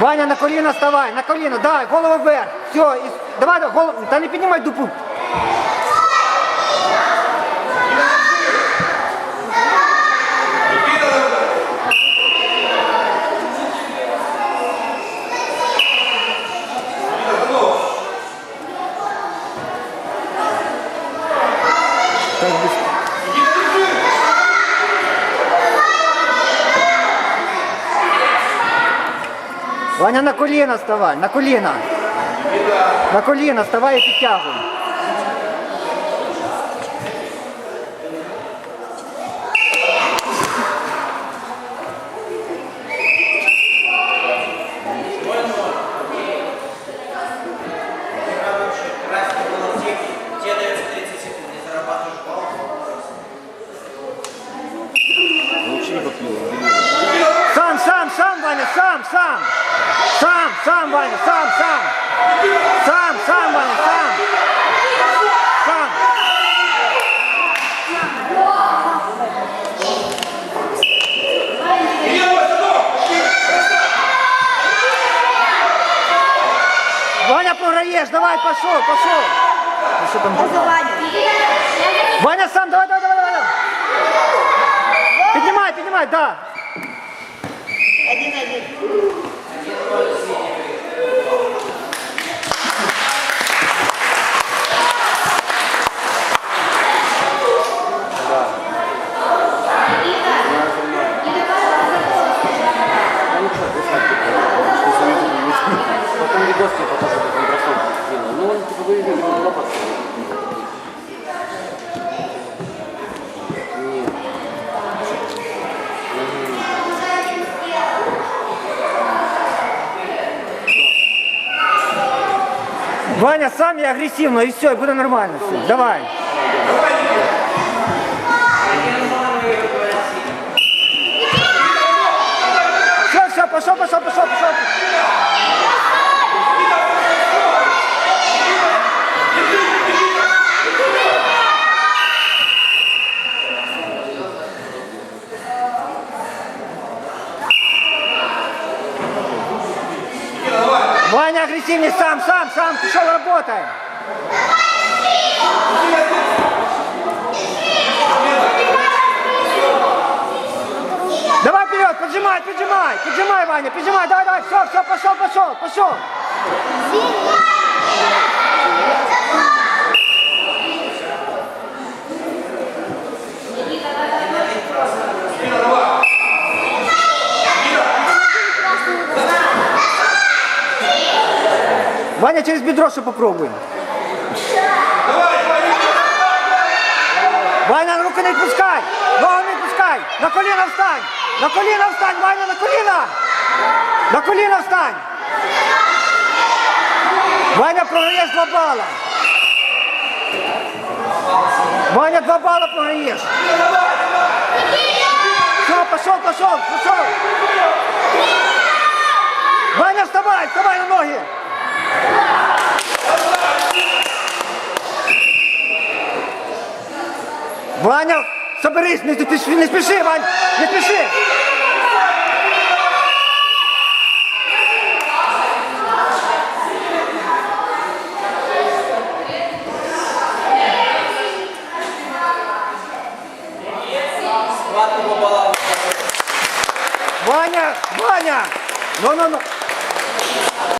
Ваня, на коліна вставай, на коліна, дай, голову вверх. Все, і, давай, голову, та не піднімай дупу. Ваня, на коліна вставай, на коліна. На коліна вставай і підтягуй. Ваня, сам, сам. Сам, сам, Ваня, сам. Сам. Ваня, програєш, давай, пошел, пошел. Ну, Що там? Ваня, сам, давай, давай, давай, давай. Піднімай, піднімай, да. Потом видоски покажу, как он бросок сделал. Ну, он типа выиграл на лопатку. Ваня, сам я агрессивно, и все, и буде нормально. Все. Давай. Все, все, пошел, пошел, пошел, пошел. Ваня агрессивнее, сам, сам, сам, пошел, работай. Давай вперед, поджимай, поджимай, поджимай, Ваня, поджимай, давай, давай, все, все, пошел, пошел, пошел. Ваня, через бедро что попробуем. Ваня, руки не пускай! Ногу не пускай! На коліна встань! На коліна встань, Ваня, на коліна! На коліна встань! Ваня, програєш два бала! Ваня, два бала програєш! Все, пошел, пошел, пошел! Ваня, вставай, вставай на ноги! Ваня, соберись, не, спіши, не спіши, Вань, не спіши. Схватка по баллам. Ваня, Ваня, ну, ну, ну.